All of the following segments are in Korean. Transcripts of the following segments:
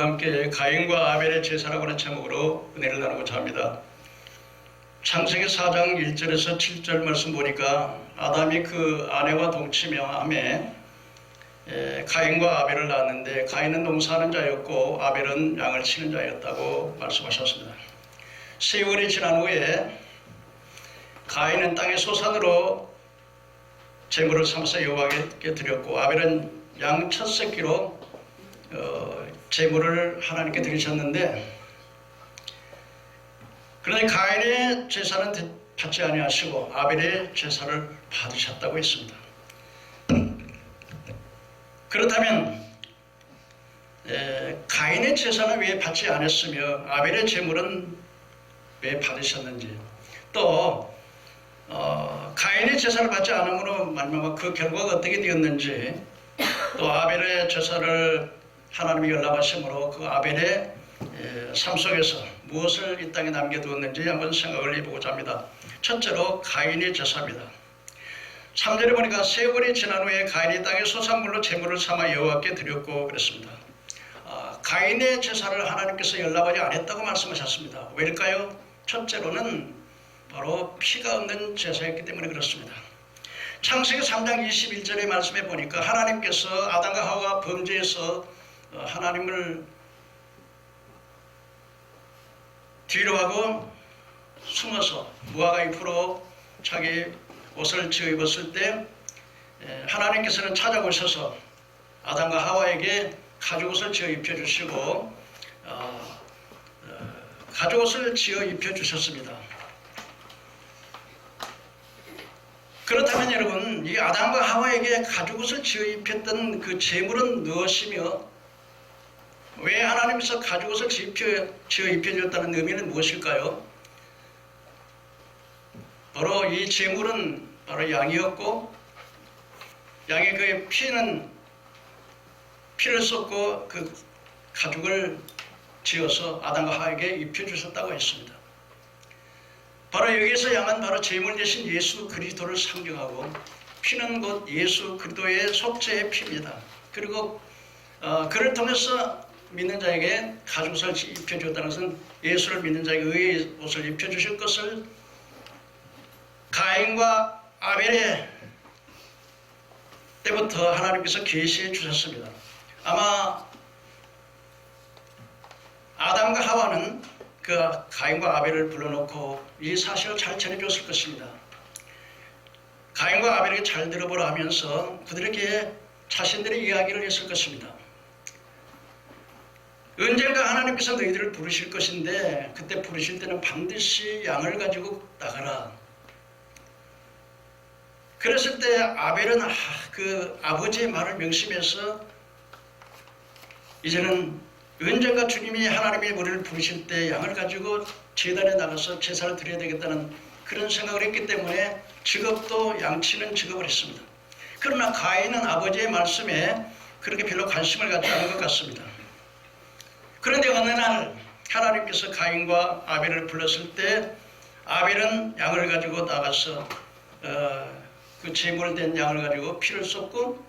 여러분과 함께 가인과 아벨의 제사라고 하는 제목으로 은혜를 나누고자 합니다. 창세기 4장 1절에서 7절 말씀 보니까 아담이 그 아내와 동치명함에 에, 가인과 아벨을 낳았는데 가인은 농사하는 자였고 아벨은 양을 치는 자였다고 말씀하셨습니다. 세월이 지난 후에 가인은 땅의 소산으로 제물을 삼아서 여호와께 드렸고 아벨은 양 첫 새끼로 어, 제물을 하나님께 드리셨는데 그런데 가인의 제사는 받지 아니하시고 아벨의 제사를 받으셨다고 했습니다. 그렇다면 에, 가인의 제사는 왜 받지 않았으며 아벨의 제물은 왜 받으셨는지 또 어, 가인의 제사를 받지 않음으로 말미암아 그 결과가 어떻게 되었는지 또 아벨의 제사를 하나님이 연락하심으로 그 아벨의 에, 삶 속에서 무엇을 이 땅에 남겨두었는지 한번 생각을 해보고자 합니다. 첫째로 가인의 제사입니다. 3절에 보니까 세월이 지난 후에 가인이 땅의 소산물로 제물을 삼아 여호와께 드렸고 그랬습니다. 아, 가인의 제사를 하나님께서 연락하지 않았다고 말씀하셨습니다. 왜일까요? 첫째로는 바로 피가 없는 제사였기 때문에 그렇습니다. 창세기 3장 21절의 말씀에 보니까 하나님께서 아담과 하와가 범죄해서 어, 하나님을 뒤로 하고 숨어서 무화과 잎으로 자기 옷을 지어 입었을 때 에, 하나님께서는 찾아오셔서 아담과 하와에게 가죽옷을 지어 입혀주시고 어, 어, 가죽옷을 지어 입혀주셨습니다. 그렇다면 여러분 이 아담과 하와에게 가죽옷을 지어 입혔던 그 재물은 무엇이며 왜 하나님께서 가죽옷을 지어, 입혀줬다는 의미는 무엇일까요? 바로 이 재물은 바로 양이었고 양의 그 피는 피를 쏟고 그 가죽을 지어서 아담과 하와에게 입혀주셨다고 했습니다. 바로 여기서 양은 바로 제물 대신 예수 그리스도를 상징하고 피는 곧 예수 그리스도의 속죄의 피입니다. 그리고 어, 그를 통해서 믿는 자에게 가죽옷을 입혀주었다는 것은 예수를 믿는 자에게 의의 옷을 입혀주실 것을 가인과 아벨의 때부터 하나님께서 계시해 주셨습니다. 아마 아담과 하와는 그 가인과 아벨을 불러놓고 이 사실을 잘 전해줬을 것입니다. 가인과 아벨에게 잘 들어보라 하면서 그들에게 자신들의 이야기를 했을 것입니다. 언젠가 하나님께서 너희들을 부르실 것인데 그때 부르실 때는 반드시 양을 가지고 나가라. 그랬을 때 아벨은 그 아버지의 말을 명심해서 이제는 언젠가 주님이 하나님의 우리를 부르실 때 양을 가지고 재단에 나가서 제사를 드려야 되겠다는 그런 생각을 했기 때문에 직업도 양치는 직업을 했습니다. 그러나 가인은 아버지의 말씀에 그렇게 별로 관심을 갖지 않은 것 같습니다. 그런데 어느 날 하나님께서 가인과 아벨을 불렀을 때 아벨은 양을 가지고 나가서 어, 그 제물된 양을 가지고 피를 쏟고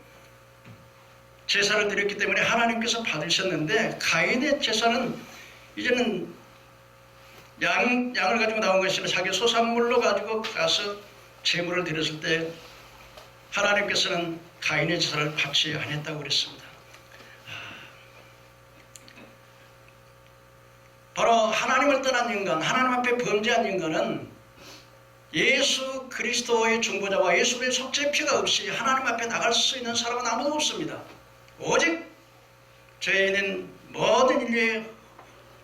제사를 드렸기 때문에 하나님께서 받으셨는데 가인의 제사는 이제는 양, 양을 가지고 나온 것이 아니라 자기 소산물로 가지고 가서 제물을 드렸을 때 하나님께서는 가인의 제사를 받지 않았다고 그랬습니다. 바로 하나님을 떠난 인간, 하나님 앞에 범죄한 인간은 예수 그리스도의 중보자와 예수의 속죄 피가 없이 하나님 앞에 나갈 수 있는 사람은 아무도 없습니다. 오직 죄인은 모든 인류의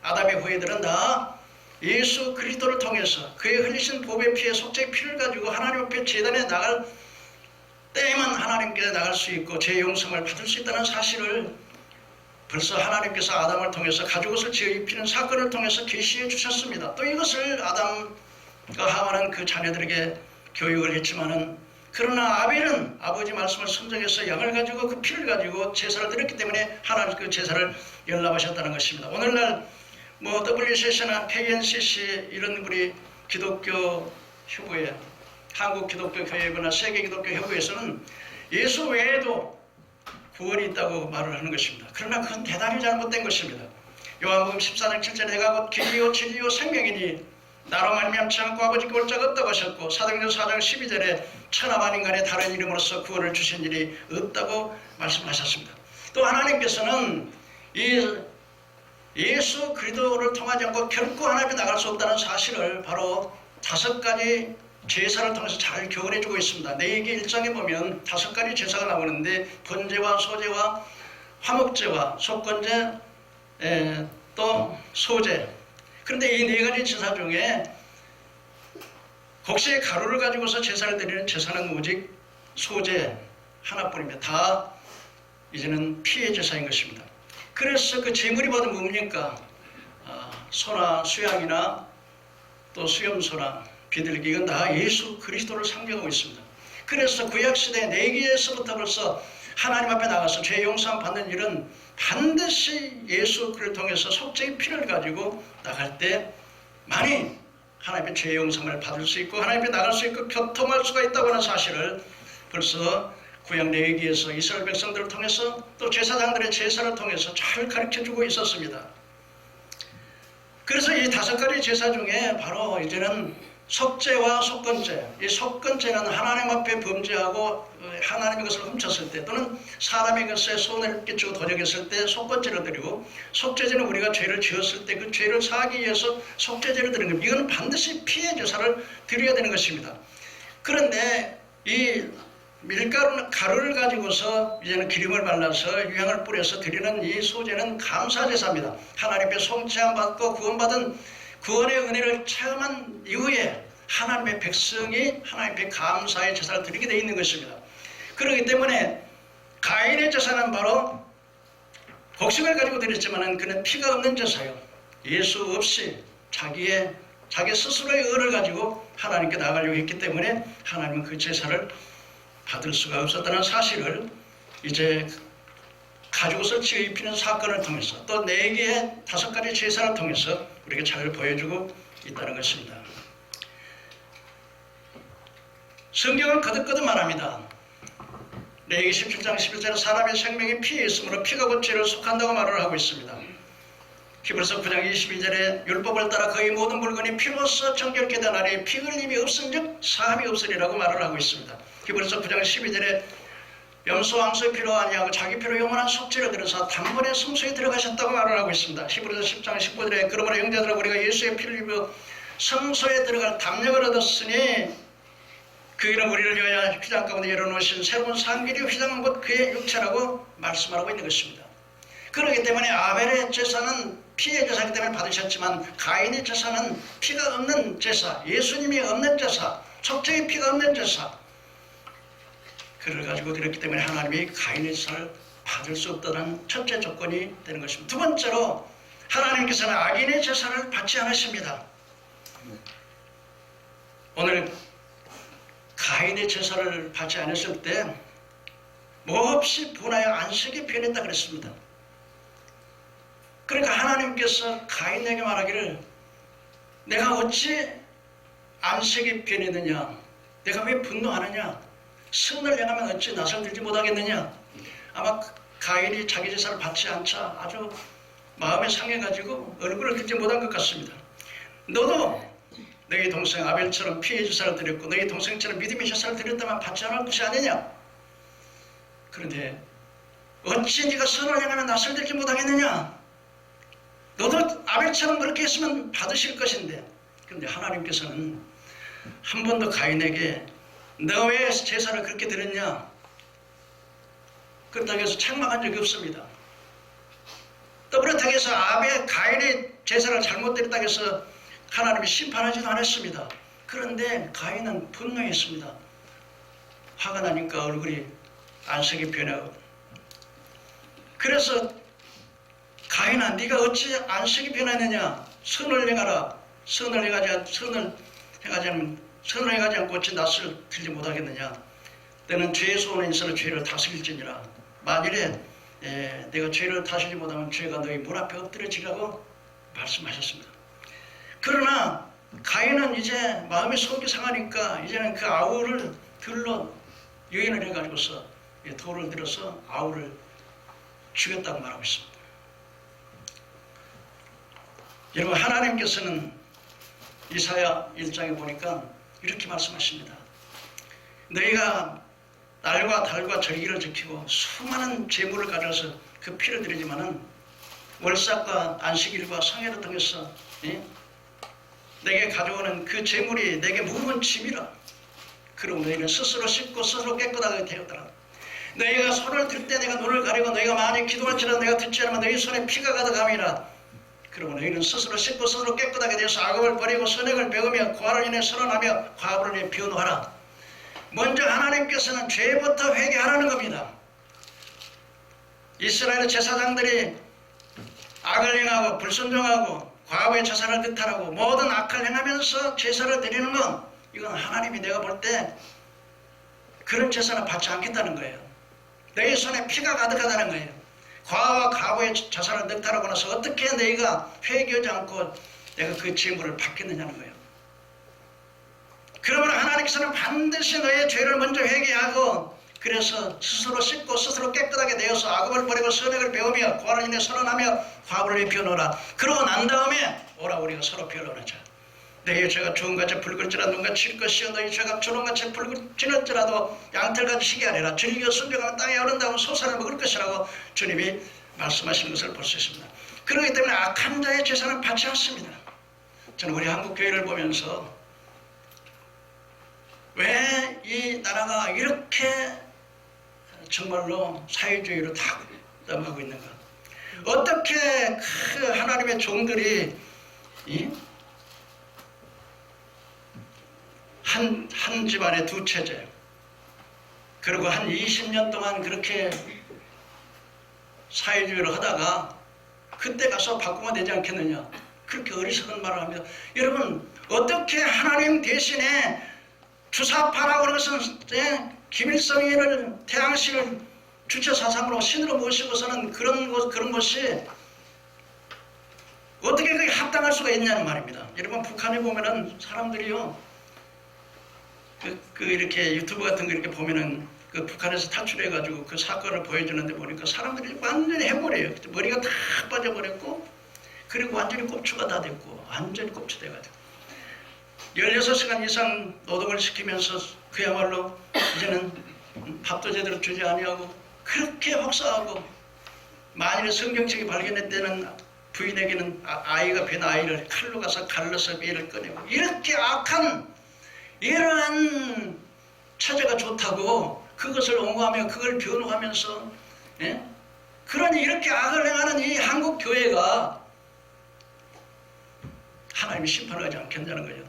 아담의 후예들은 다 예수 그리스도를 통해서 그의 흘리신 보배 피의 속죄 피를 가지고 하나님 앞에 재단에 나갈 때에만 하나님께 나갈 수 있고 죄 용서를 받을 수 있다는 사실을 벌써 하나님께서 아담을 통해서 가죽옷을 지어 입히는 사건을 통해서 계시해 주셨습니다. 또 이것을 아담과 하와는 그 자녀들에게 교육을 했지만은 그러나 아벨은 아버지 말씀을 순종해서 양을 가지고 그 피를 가지고 제사를 드렸기 때문에 하나님 그 제사를 연락하셨다는 것입니다. 오늘날 뭐 WCC나 KNCC 이런 우리 기독교 협의회, 한국 기독교 교회나 세계 기독교 협의회에서는 예수 외에도 구원이 있다고 말을 하는 것입니다. 그러나 그건 대단히 잘못된 것입니다. 요한복음 14장 7절에 내가 곧 길이요 진리요 생명이니 나로 말미암지 않고 아버지께 올 자가 없다고 하셨고 사도행전 4장 12절에 천하만 인간의 다른 이름으로서 구원을 주신 일이 없다고 말씀하셨습니다. 또 하나님께서는 이 예수 그리스도를 통하지 않고 결코 하나님에 나갈 수 없다는 사실을 바로 다섯 가지 제사를 통해서 잘 교훈해 주고 있습니다. 내기 일장에 보면 다섯 가지 제사가 나오는데 번제와 소제와 화목제와 속건제 에, 또 소제 그런데 이 네 가지 제사 중에 곡식의 가루를 가지고서 제사를 드리는 제사는 오직 소제 하나뿐입니다. 다 이제는 피해 제사인 것입니다. 그래서 그 제물이 받은 뭡니까? 아, 소나 수양이나 또 수염소나 비둘기 이건 다 예수 그리스도를 상징하고 있습니다. 그래서 구약시대 내기에서부터 벌써 하나님 앞에 나가서 죄 용서 받는 일은 반드시 예수 그를 통해서 속죄의 피를 가지고 나갈 때 많이 하나님의 죄 용서를 받을 수 있고 하나님께 나갈 수 있고 교통할 수가 있다고 하는 사실을 벌써 구약 내기에서 이스라엘 백성들을 통해서 또 제사장들의 제사를 통해서 잘 가르쳐 주고 있었습니다. 그래서 이 다섯 가지 제사 중에 바로 이제는 속죄와 속건죄. 이 속건죄는 하나님 앞에 범죄하고 하나님의 것을 훔쳤을 때 또는 사람의 것에 손을 끼치고 도적했을 때 속건죄를 드리고 속죄제는 우리가 죄를 지었을 때 그 죄를 사하기 위해서 속죄제를 드리는 겁니다. 이거는 반드시 피해 제사를 드려야 되는 것입니다. 그런데 이 밀가루 가루를 가지고서 이제는 기름을 발라서 유향을 뿌려서 드리는 이 소제는 감사 제사입니다. 하나님의 송채함 받고 구원받은 구원의 은혜를 체험한 이후에 하나님의 백성이 하나님의 감사의 제사를 드리게 되어 있는 것입니다. 그렇기 때문에 가인의 제사는 바로 곡식을 가지고 드렸지만은 그는 피가 없는 제사요. 예수 없이 자기의 자기 스스로의 의를 가지고 하나님께 나가려고 했기 때문에 하나님은 그 제사를 받을 수가 없었다는 사실을 이제 가죽옷을 지어 입히는 사건을 통해서 또 네 개의 다섯 가지 제사를 통해서 우리에게 잘 보여주고 있다는 것입니다. 성경은 거듭거듭 말합니다. 레기 17장 11절에 사람의 생명이 피에 있으므로 피가 곧 죄를 속한다고 말을 하고 있습니다. 히브리서 9장 22절에 율법을 따라 거의 모든 물건이 피로써 정결케 되나니 피 흘림이 없은 즉 사함이 없으리라고 말을 하고 있습니다. 히브리서 9장 12절에 피로 아니하고 자기 피로 영원한 속죄를 들어서 단번에 성소에 들어가셨다고 말을 하고 있습니다. 히브리서 10장 19절에 그러므로 형제들아 우리가 예수의 피를 입어 성소에 들어갈 담력을 얻었으니 그 이는 우리를 위하여 휘장 가운데 열어놓으신 새로운 상길이 휘장한 것 그의 육체라고 말씀하고 있는 것입니다. 그렇기 때문에 아벨의 제사는 피의 제사이기 때문에 받으셨지만 가인의 제사는 피가 없는 제사, 예수님이 없는 제사, 속죄의 피가 없는 제사 그를 가지고 드렸기 때문에 하나님이 가인의 제사를 받을 수 없다는 첫째 조건이 되는 것입니다. 두 번째로 하나님께서는 악인의 제사를 받지 않으십니다. 오늘 가인의 제사를 받지 않았을 때 몹시 분하여 안식이 변했다 그랬습니다. 그러니까 하나님께서 가인에게 말하기를 내가 어찌 안식이 변했느냐 내가 왜 분노하느냐 선을 행하면 어찌 낯을 들지 못하겠느냐? 아마 가인이 자기 제사를 받지 않자 아주 마음에 상해가지고 얼굴을 들지 못한 것 같습니다. 너도 너희 동생 아벨처럼 피해 제사를 드렸고 너희 동생처럼 믿음의 제사를 드렸다면 받지 않을 것이 아니냐? 그런데 어찌 네가 선을 행하면 낯을 들지 못하겠느냐? 너도 아벨처럼 그렇게 했으면 받으실 것인데. 그런데 하나님께서는 한 번도 가인에게 너왜 제사를 그렇게 드렸냐? 그렇다고 해서 책망한 적이 없습니다. 또 그렇다고 해서 아벨 가인의 제사를 잘못 드렸다고 해서 하나님이 심판하지도 않았습니다. 그런데 가인은 분노했습니다. 화가 나니까 얼굴이 안색이 변하고 그래서 가인아 네가 어찌 안식이 변하느냐? 선을 행하라. 선을 행하지 선을 행하지 않으면 선을 행하지 않고 어찌 낯을 들지 못하겠느냐. 너는 죄의 소원에 있어 죄를 다스릴지니라. 만일에 에, 내가 죄를 다스리지 못하면 죄가 너희 문 앞에 엎드려지라고 말씀하셨습니다. 그러나 가인은 이제 마음이 속이 상하니까 이제는 그 아우를 들러 유인을 해가지고서 돌을 들어서 아우를 죽였다고 말하고 있습니다. 여러분 하나님께서는 이사야 1장에 보니까 이렇게 말씀하십니다. 너희가 날과 달과 절기를 지키고 수많은 재물을 가져서 그 피를 드리지만은 월삭과 안식일과 성회를 통해서 예? 내게 가져오는 그 재물이 내게 무거운 짐이라. 그럼 너희는 스스로 씻고 스스로 깨끗하게 되었더라. 너희가 손을 들 때 내가 눈을 가리고 너희가 많이 기도할지라도 내가 듣지 않으면 너희 손에 피가 가득함이라. 그러면 너희는 스스로 씻고 스스로 깨끗하게 되어서 악업을 버리고 선행을 배우며 과를 인해 선언하며 과부를 인해 변호하라. 먼저 하나님께서는 죄부터 회개하라는 겁니다. 이스라엘 제사장들이 악을 행하고 불순종하고 과거의 제사를 뜻하라고 모든 악을 행하면서 제사를 드리는 건 이건 하나님이 내가 볼 때 그런 제사는 받지 않겠다는 거예요. 너희 손에 피가 가득하다는 거예요. 과와 과거의 제사를 늑탈하고 나서 어떻게 너희가 회개하지 않고 내가 그 재물을 받겠느냐는 거예요. 그러면 하나님께서는 반드시 너의 죄를 먼저 회개하고 그래서 스스로 씻고 스스로 깨끗하게 되어서 악업을 버리고 선행을 배우며 과를 인해 선언하며 과부를 변호라. 그러고 난 다음에 오라 우리가 서로 변호하자. 너희 죄가 주홍같이 붉을지라도 눈같이 칠 것이요 너희 죄가 주홍같이 붉을지라도 양털같이 시게 하리라. 즐겨 순종하면 땅에 오른다고 소산을 먹을 것이라고 주님이 말씀하시는 것을 볼 수 있습니다. 그렇기 때문에 악한 자의 제사는 받지 않습니다. 저는 우리 한국 교회를 보면서 왜 이 나라가 이렇게 정말로 사회주의로 다 넘어가고 있는가? 어떻게 그 하나님의 종들이 이? 한, 한 집안에 두 체제. 그리고 한 20년 동안 그렇게 사회주의를 하다가 그때 가서 바꾸면 되지 않겠느냐. 그렇게 어리석은 말을 합니다. 여러분 어떻게 하나님 대신에 주사파라고 하는 것은 예, 김일성이를 태양신을 주체 사상으로 신으로 모시고서는 그런 것 그런 것이 어떻게 그게 합당할 수가 있냐는 말입니다. 여러분 북한에 보면은 사람들이요 그, 그 이렇게 유튜브 같은 거 이렇게 보면은 그 북한에서 탈출해가지고 그 사건을 보여주는데 보니까 사람들이 완전히 해버려요. 머리가 다 빠져버렸고 그리고 완전히 꼽추가 다 됐고 완전히 꼽추돼가지고 16시간 이상 노동을 시키면서 그야말로 이제는 밥도 제대로 주지 아니하고 그렇게 혹사하고 만일에 성경책이 발견했다는 부인에게는 아- 아이가 벤 아이를 칼로 가서 갈라서 배를 꺼내고 이렇게 악한 이러한 처제가 좋다고 그것을 옹호하며 그걸 변호하면서 예? 그러니 이렇게 악을 행하는 이 한국 교회가 하나님이 심판하지 않겠냐는 거죠.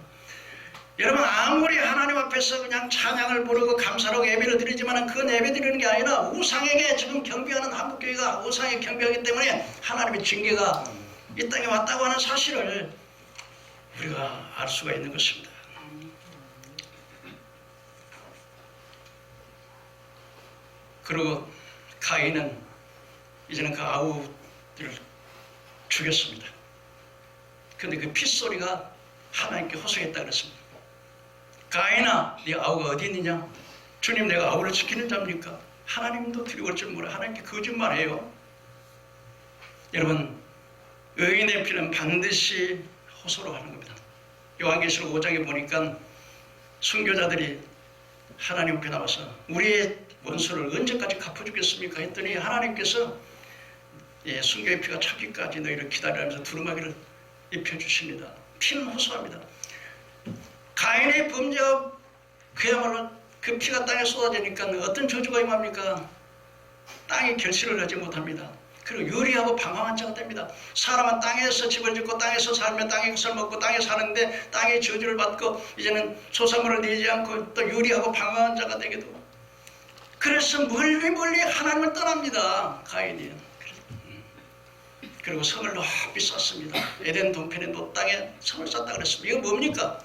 여러분 아무리 하나님 앞에서 그냥 찬양을 부르고 감사하고 예배를 드리지만 그건 예배 드리는 게 아니라 우상에게 지금 경배하는 한국교회가 우상에 경배하기 때문에 하나님의 징계가 이 땅에 왔다고 하는 사실을 우리가 알 수가 있는 것입니다. 그리고 가인은 이제는 그 아우들을 죽였습니다. 근데 그 핏소리가 하나님께 호소했다 그랬습니다. 가인아, 네 아우가 어디 있느냐? 주님, 내가 아우를 지키는 자입니까? 하나님도 두려울 줄 몰라. 하나님께 거짓말해요. 여러분, 의인의 피는 반드시 호소로 하는 겁니다. 요한계시록 5장에 보니까 순교자들이 하나님 앞에 나와서 우리의 원수를 언제까지 갚아주겠습니까? 했더니 하나님께서 예, 순교의 피가 차기까지 너희를 기다리면서 두루마기를 입혀주십니다. 피는 호소합니다. 가인의 범죄가 그야말로 그 피가 땅에 쏟아지니까 어떤 저주가 임합니까? 땅이 결실을 하지 못합니다. 그리고 유리하고 방황한 자가 됩니다. 사람은 땅에서 집을 짓고 땅에서 살며 땅의 것을 먹고 땅에 사는데 땅의 저주를 받고 이제는 소산물을 내지 않고 또 유리하고 방황한 자가 되고 그래서 멀리 멀리 하나님을 떠납니다. 가인이. 그리고 성을 높이 쌓습니다. 에덴 동편의 노 땅에 성을 쌓다 그랬습니다. 이거 뭡니까?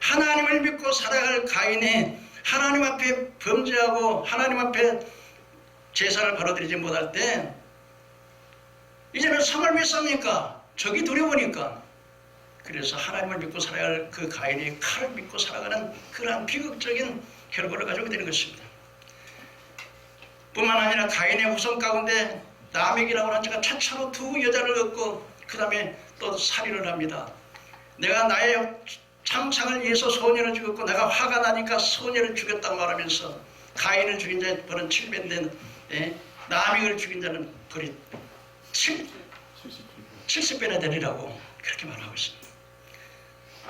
하나님을 믿고 살아갈 가인이 하나님 앞에 범죄하고 하나님 앞에 제사를 바로 드리지 못할 때 이제는 성을 왜 쌉니까? 적이 두려우니까 그래서 하나님을 믿고 살아갈 그 가인이 칼을 믿고 살아가는 그러한 비극적인 결과를 가지게 되는 것입니다. 뿐만 아니라 가인의 후손 가운데 남익이라고 하는 자가 최초로 두 여자를 얻고 그 다음에 또 살인을 합니다. 내가 나의 참상을 위해서 소녀를 죽였고 내가 화가 나니까 소녀를 죽였다고 말하면서 가인을 죽인 자의 벌은 7배인데 예? 남익을 죽인 자는 벌이 7, 70 배나 되리라고 그렇게 말하고 있습니다.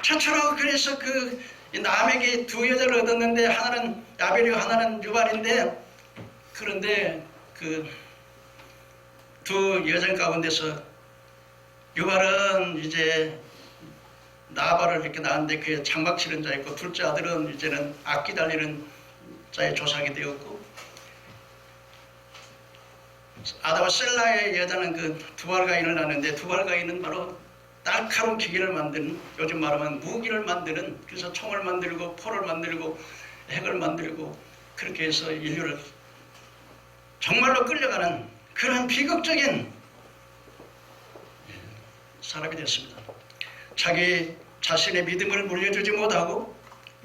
최초로 그래서 그 남에게 두 여자를 얻었는데 하나는 야벨이고 하나는 유발인데 그런데 그 두 여자 가운데서 유발은 이제 나발을 이렇게 낳았는데 그의 장막 치는 자였고 둘째 아들은 이제는 악기 달리는 자의 조상이 되었고 아다와 셀라의 여자는 그 두발가인을 낳는데 두발가인은 바로 날카로운 기계를 만드는 요즘 말하면 무기를 만드는 그래서 총을 만들고 포를 만들고 핵을 만들고 그렇게 해서 인류를 정말로 끌려가는 그런 비극적인 사람이 됐습니다. 자기 자신의 믿음을 물려주지 못하고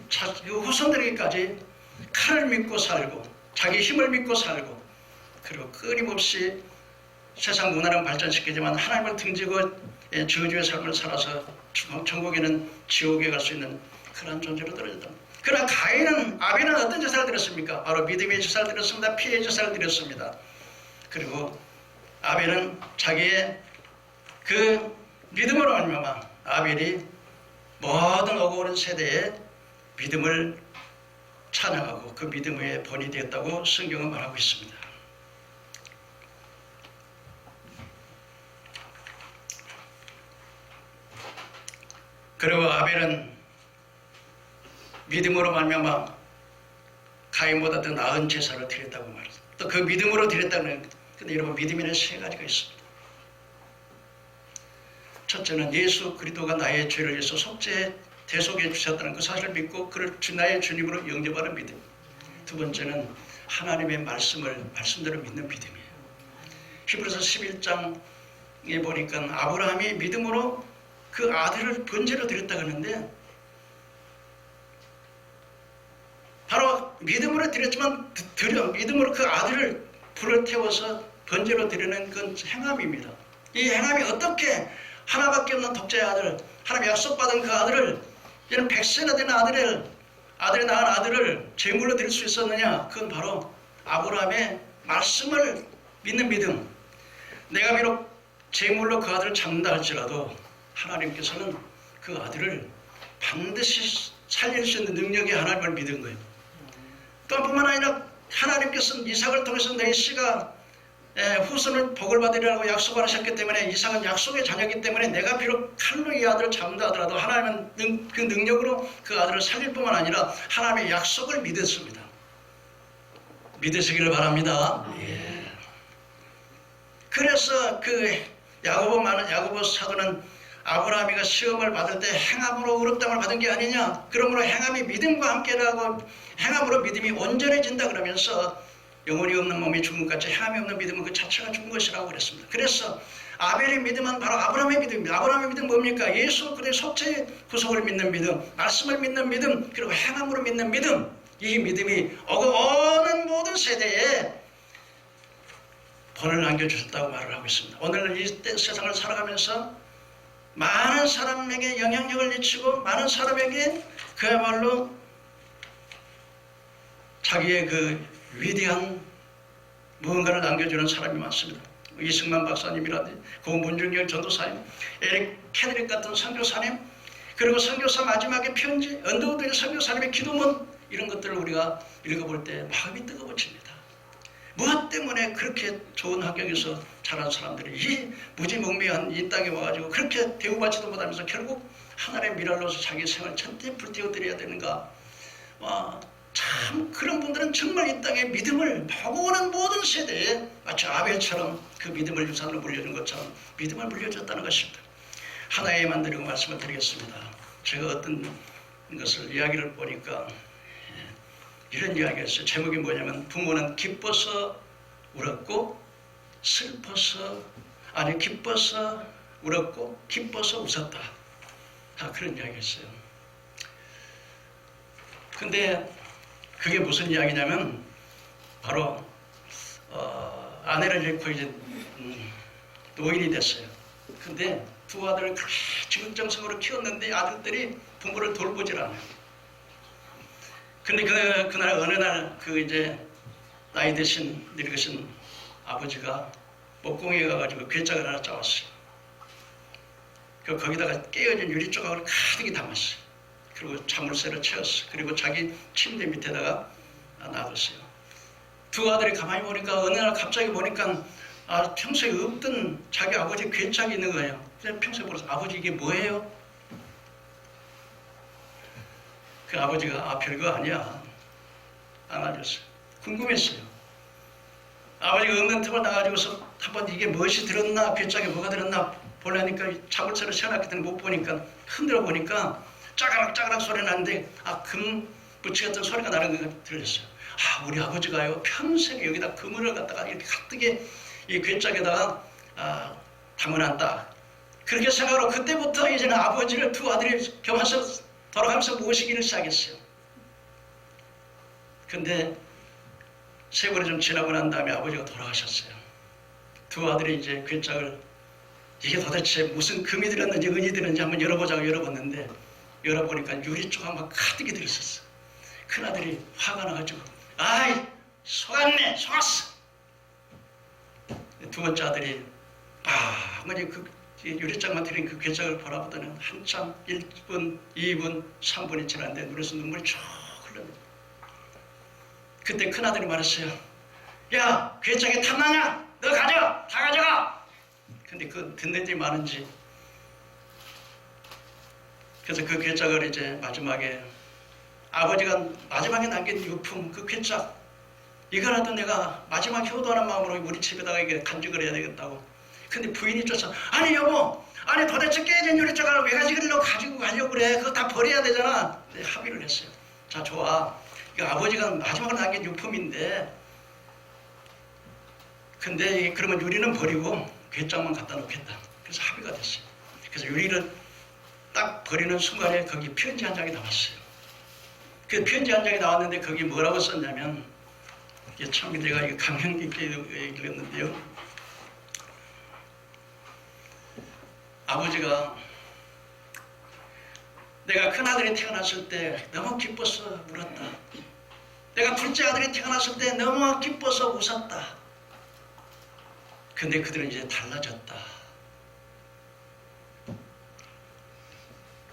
자, 그 후손들에게까지 칼을 믿고 살고 자기 힘을 믿고 살고 그리고 끊임없이 세상 문화를 발전시키지만 하나님을 등지고 예, 저주의 삶을 살아서 천국에는 지옥에 갈 수 있는 그런 존재로 떨어졌다. 그러나 가인은 아벨은 어떤 제사를 드렸습니까? 바로 믿음의 제사를 드렸습니다. 피의 제사를 드렸습니다. 그리고 아벨은 자기의 그 믿음으로 말미암아 아벨이 모든 어고오는 세대에 믿음을 찬양하고 그 믿음의 본이 되었다고 성경은 말하고 있습니다. 그리고 아벨은 믿음으로 말미암아 가인보다 더 나은 제사를 드렸다고 말했습니다. 또그 믿음으로 드렸다는 근데 여러분 믿음에는 세 가지가 있습니다. 첫째는 예수 그리스도가 나의 죄를 위해서 속죄 대속해 주셨다는 그 사실을 믿고 그를 주 나의 주님으로 영접하는 믿음. 두 번째는 하나님의 말씀을 말씀대로 믿는 믿음이에요. 히브리서 11장에 보니까 아브라함이 믿음으로 그 아들을 번제로 드렸다 그러는데 바로 믿음으로 드렸지만 드려 믿음으로 그 아들을 불을 태워서 번제로 드리는 그 행함입니다. 이 행함이 어떻게 하나밖에 없는 독자의 아들, 하나님 약속받은 그 아들을 이런 백세나 된 아들을 아들이 낳은 아들을 제물로 드릴 수 있었느냐? 그건 바로 아브라함의 말씀을 믿는 믿음. 내가 비록 제물로 그 아들을 잡는다 할지라도 하나님께서는 그 아들을 반드시 살릴 수 있는 능력이 하나님을 믿은 거예요. 또 뿐만 아니라 하나님께서는 이삭을 통해서 내 씨가 예, 후손을 복을 받으리라고 약속을 하셨기 때문에 이삭은 약속의 자녀이기 때문에 내가 비록 칼로 이 아들을 잡는다 하더라도 하나님은 능, 그 능력으로 그 아들을 살릴 뿐만 아니라 하나님의 약속을 믿었습니다. 믿으시기를 바랍니다. 예. 그래서 그 야고보 사도는 아브라함이가 시험을 받을 때 행함으로 의롭다을 받은 게 아니냐. 그러므로 행함이 믿음과 함께라고 행함으로 믿음이 온전해진다 그러면서 영혼이 없는 몸이 죽은 것 같이 행함이 없는 믿음은 그 자체가 죽은 것이라고 그랬습니다. 그래서 아벨의 믿음은 바로 아브라함의 믿음입니다. 아브라함의 믿음 뭡니까? 예수 그리스도의 속죄 구속을 믿는 믿음, 말씀을 믿는 믿음, 그리고 행함으로 믿는 믿음. 이 믿음이 어느 모든 세대에 본을 남겨주셨다고 말을 하고 있습니다. 오늘 이 세상을 살아가면서 많은 사람에게 영향력을 미치고 많은 사람에게 그야말로 자기의 그 위대한 무언가를 남겨주는 사람이 많습니다. 이승만 박사님이라든지 고문중열 전도사님, 에릭 캐드릭 같은 선교사님, 그리고 선교사 마지막에 편지, 언더우드의 선교사님의 기도문 이런 것들을 우리가 읽어볼 때 마음이 뜨거워집니다. 무엇 때문에 그렇게 좋은 환경에서 자란 사람들이 이 무지몽매한 이 땅에 와가지고 그렇게 대우받지도 못하면서 결국 하나님의 미랄로서 자기 생을 천대 불태워드려야 되는가? 와, 참 그런 분들은 정말 이 땅에 믿음을 보고오는 모든 세대에 마치 아벨처럼 그 믿음을 유산으로 물려준 것처럼 믿음을 물려줬다는 것입니다. 하나에 만들고 말씀을 드리겠습니다. 제가 어떤 것을 이야기를 보니까 이런 이야기가 있어요. 제목이 뭐냐면 부모는 기뻐서 울었고 슬퍼서 아니 기뻐서 울었고 기뻐서 웃었다. 아, 그런 이야기가 있어요. 근데 그게 무슨 이야기냐면 바로 어, 아내를 잃고 이제 음, 노인이 됐어요. 근데 두 아들을 그렇게 지극정성으로 키웠는데 아들들이 부모를 돌보질 않아요. 근데 그, 그날 어느 날 그 이제 나이 드신 늙으신 아버지가 목공에 가가지고 괴짝을 하나 짜왔어요. 그 거기다가 깨어진 유리 조각을 가득히 담았어요. 그리고 자물쇠를 채웠어요. 그리고 자기 침대 밑에다가 놔뒀어요. 두 아들이 가만히 보니까 어느 날 갑자기 보니까 아, 평소에 없던 자기 아버지 괴짝이 있는 거예요. 그냥 평소에 물어서 아버지 이게 뭐예요? 그 아버지가 아 별거 아니야. 안아줬어요. 궁금했어요. 아버지가 틈을 나가지고서 한번 이게 무엇이 들었나 괴짝에 뭐가 들었나 보려니까 자물쇠를 채워놨기 때문에 못 보니까 흔들어 보니까 짜가락 짜가락 소리 나는데 아금 부치 같은 소리가 나는 거 들렸어요. 아 우리 아버지가요 평생 여기다 그물을 갖다가 이렇게 가뜩이 이 괴짝에다가 아, 담아놨다. 그렇게 생각하고 그때부터 이제는 아버지를 두 아들이 겸해서 돌아가면서 모시기를 시작했어요. 근데 세월이 좀 지나고 난 다음에 아버지가 돌아가셨어요. 두 아들이 이제 괴짝을 이게 도대체 무슨 금이 들었는지 은이 들었는지 한번 열어보자고 열어봤는데 열어보니까 유리 조각 막 가득히 들었었어. 큰 아들이 화가 나가지고 아이 속았네 속았어. 두 번째 아들이 아 어머니 그 유리장만 들인 그 괴짝을 바라보더니 한참 1분, 2분, 3분이 지났는데 눈에서 눈물이 쭉 흘러요. 그때 큰아들이 말했어요. 야, 괴짝에 탐나냐? 너 가져! 다 가져가! 근데 그 듣는 데 많은지 그래서 그 괴짝을 이제 마지막에 아버지가 마지막에 남긴 유품 그 괴짝 이거라도 내가 마지막 효도하는 마음으로 우리 집에다가 이게 간직을 해야 되겠다고 근데 부인이 쫓아. 아니 여보 아니 도대체 깨진 유리자가를 왜 가지고 가지고 가려고 그래. 그거 다 버려야 되잖아. 네, 합의를 했어요. 자 좋아. 이거 아버지가 마지막으로 남긴 유품인데. 근데 이- 그러면 유리는 버리고 괴짝만 갖다 놓겠다. 그래서 합의가 됐어요. 그래서 유리를 딱 버리는 순간에 거기 편지 한 장이 나왔어요. 그 편지 한 장이 나왔는데 거기 뭐라고 썼냐면 이게 참 내가 이거 감명 깊게 읽었는데요 아버지가 내가 큰 아들이 태어났을 때 너무 기뻐서 울었다. 내가 둘째 아들이 태어났을 때 너무 기뻐서 웃었다. 근데 그들은 이제 달라졌다.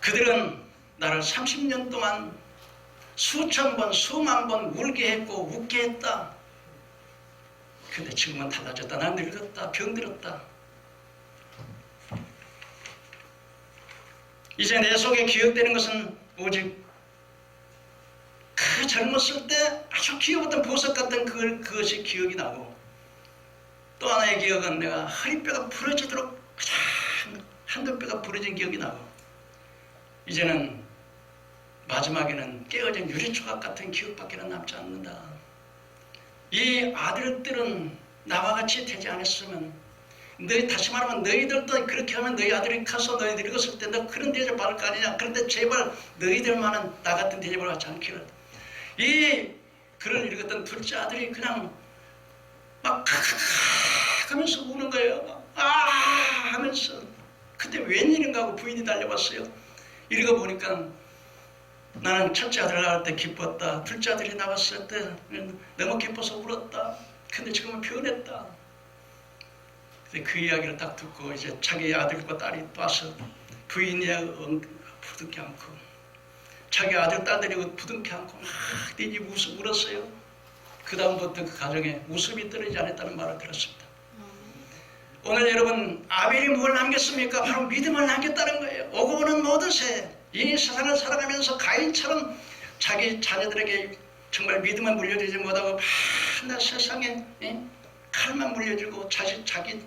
그들은 나를 30년 동안 수천 번, 수만 번 울게 했고 웃게 했다. 근데 지금은 달라졌다. 난 늙었다. 병들었다. 이제 내 속에 기억되는 것은 오직 그 젊었을 때 아주 귀여웠던 보석 같은 그, 그것이 기억이 나고 또 하나의 기억은 내가 허리뼈가 부러지도록 가장 한두 뼈가 부러진 기억이 나고 이제는 마지막에는 깨어진 유리조각 같은 기억밖에 남지 않는다. 이 아들들은 나와 같이 되지 않았으면 너희 다시 말하면 너희들도 그렇게 하면 너희 아들이 커서 너희들이 읽었을 때너 그런 대접 받을 거 아니냐. 그런데 제발 너희들만은 나 같은 대접을 받지 않기를. 이 글을 읽었던 둘째 아들이 그냥 막 하면서 우는 거예요. 아 하면서 그때 웬일인가 하고 부인이 달려왔어요. 읽어보니까 나는 첫째 아들 낳을 때 기뻤다. 둘째 아들이 나왔을 때 너무 기뻐서 울었다. 근데 지금은 변했다. 그 이야기를 딱 듣고 이제 자기 아들과 딸이 와서 부인이 부둥켜 안고 자기 아들 딸들이 부둥켜 안고 막 띠지 울었어요. 그 다음부터 그 가정에 웃음이 떨어지지 않았다는 말을 들었습니다. 오늘 여러분 아벨이 뭘 남겼습니까? 바로 믿음을 남겼다는 거예요. 오고 오는 모든 새, 이 세상을 살아가면서 가인처럼 자기 자녀들에게 정말 믿음을 물려주지 못하고 맨날 세상에 예? 칼만 물려주고 자식 자기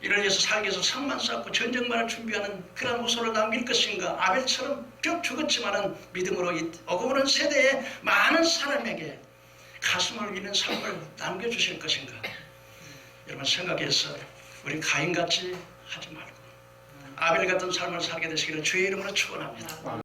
이를 위해서 살기 위해서 성만 쌓고 전쟁만을 준비하는 그런 모습을 남길 것인가 아벨처럼 쭉 죽었지만은 믿음으로 오는 세대에 많은 사람에게 가슴을 울리는 삶을 남겨주실 것인가 여러분 생각해서 우리 가인같이 하지 말고 아벨 같은 삶을 살게 되시기를 주의 이름으로 축원합니다.